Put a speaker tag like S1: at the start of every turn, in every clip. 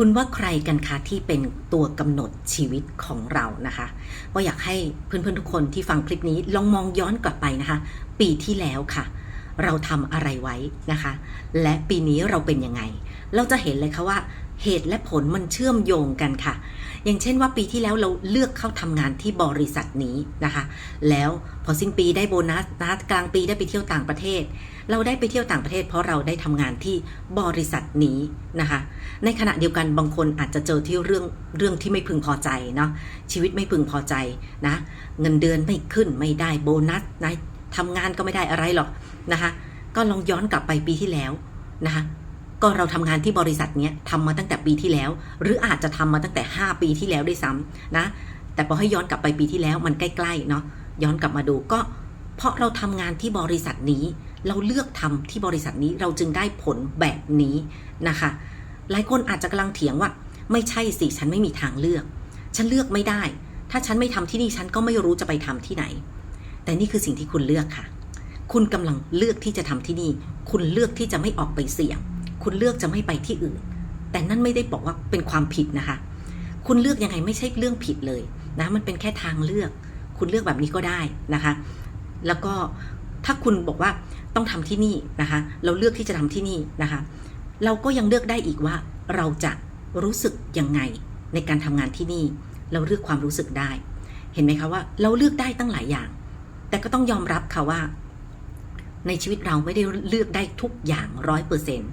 S1: คุณว่าใครกันคะที่เป็นตัวกำหนดชีวิตของเรานะคะว่าอยากให้เพื่อนๆทุกคนที่ฟังคลิปนี้ลองมองย้อนกลับไปนะคะ ปีที่แล้วค่ะ เราทำอะไรไว้นะคะ และปีนี้เราเป็นยังไง เราจะเห็นเลยค่ะว่า เหตุและผลมันเชื่อมโยงกันค่ะ อย่างเช่นว่าปีที่แล้วเราเลือกเข้าทำงานที่บริษัทนี้นะคะ แล้วพอสิ้นปีได้โบนัสนะกลางปีได้ไปเที่ยวต่างประเทศ เราได้ไปเที่ยวต่างประเทศ เพราะเราได้ทำงานที่บริษัทนี้นะคะ ในขณะเดียวกันบางคนอาจจะเจอที่เรื่องเรื่องที่ไม่พึงพอใจเนาะชีวิตไม่พึงพอใจนะ เงินเดือนไม่ขึ้นไม่ได้โบนัสนะทำงานก็ไม่ได้อะไรหรอกนะคะ ก็ลองย้อนกลับไปปีที่แล้วนะคะ ก็เราทำงานที่บริษัทเนี้ยทำมาตั้งแต่ปีที่แล้ว หรืออาจจะทำมาตั้งแต่ 5 ปีที่แล้วด้วยซ้ำนะ แต่พอให้ย้อนกลับไปปีที่แล้วมันใกล้ๆเนาะย้อนกลับมาดูก็ เพราะเราทำงานที่บริษัทนี้ เราเลือกทำที่บริษัทนี้เราจึงได้ผลแบบนี้นะคะ หลายคนอาจจะกำลังเถียงว่า ไม่ใช่สิฉันไม่มีทางเลือก ฉันเลือกไม่ได้ ถ้าฉันไม่ทำที่นี่ฉันก็ไม่รู้จะไปทำที่ไหน แต่นี่คือสิ่งที่คุณเลือกค่ะ คุณกำลังเลือกที่จะทำที่นี่ คุณเลือกที่จะไม่ออกไปเสี่ยง คุณเลือกจะไม่ไปที่อื่น แต่นั่นไม่ได้บอกว่าเป็นความผิดนะคะ คุณเลือกยังไงไม่ใช่เรื่องผิดเลยนะมันเป็นแค่ทางเลือก คุณเลือกแบบนี้ก็ได้นะคะ แล้วก็ถ้าคุณบอกว่าต้องทำที่นี่นะคะ เราเลือกที่จะทำที่นี่นะคะ เราก็ยังเลือกได้อีกว่าเราจะรู้สึกยังไงในการทำงานที่นี่ เราเลือกความรู้สึกได้ เห็นไหมคะว่าเราเลือกได้ตั้งหลายอย่าง แต่ก็ต้องยอมรับค่ะว่า ในชีวิตเราไม่ได้เลือกได้ทุกอย่างร้อยเปอร์เซ็นต์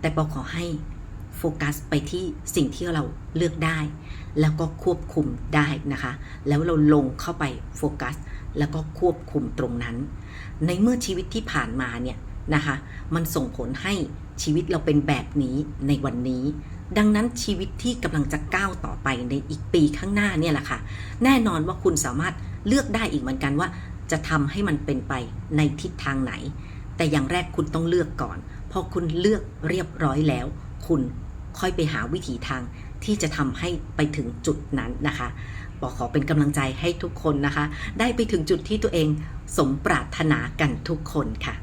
S1: แต่ปอขอให้โฟกัสไปที่สิ่งที่เราเลือกได้ แล้วก็ควบคุมได้นะคะ แล้วเราลงเข้าไปโฟกัส แล้วก็ควบคุมตรงนั้น ในเมื่อชีวิตที่ผ่านมาเนี่ยนะคะ มันส่งผลให้ชีวิตเราเป็นแบบนี้ในวันนี้ ดังนั้นชีวิตที่กำลังจะก้าวต่อไปในอีกปีข้างหน้าเนี่ยแหละค่ะ แน่นอนว่าคุณสามารถเลือกได้อีกเหมือนกันว่า จะทำให้มันเป็นไปในทิศทางไหน แต่อย่างแรกคุณต้องเลือกก่อน พอคุณเลือกเรียบร้อยแล้ว คุณค่อยไปหาวิถีทางที่จะทำให้ไปถึงจุดนั้นนะคะบอกขอเป็นกำลังใจให้ทุกคนนะคะ ได้ไปถึงจุดที่ตัวเองสมปรารถนากันทุกคนค่ะ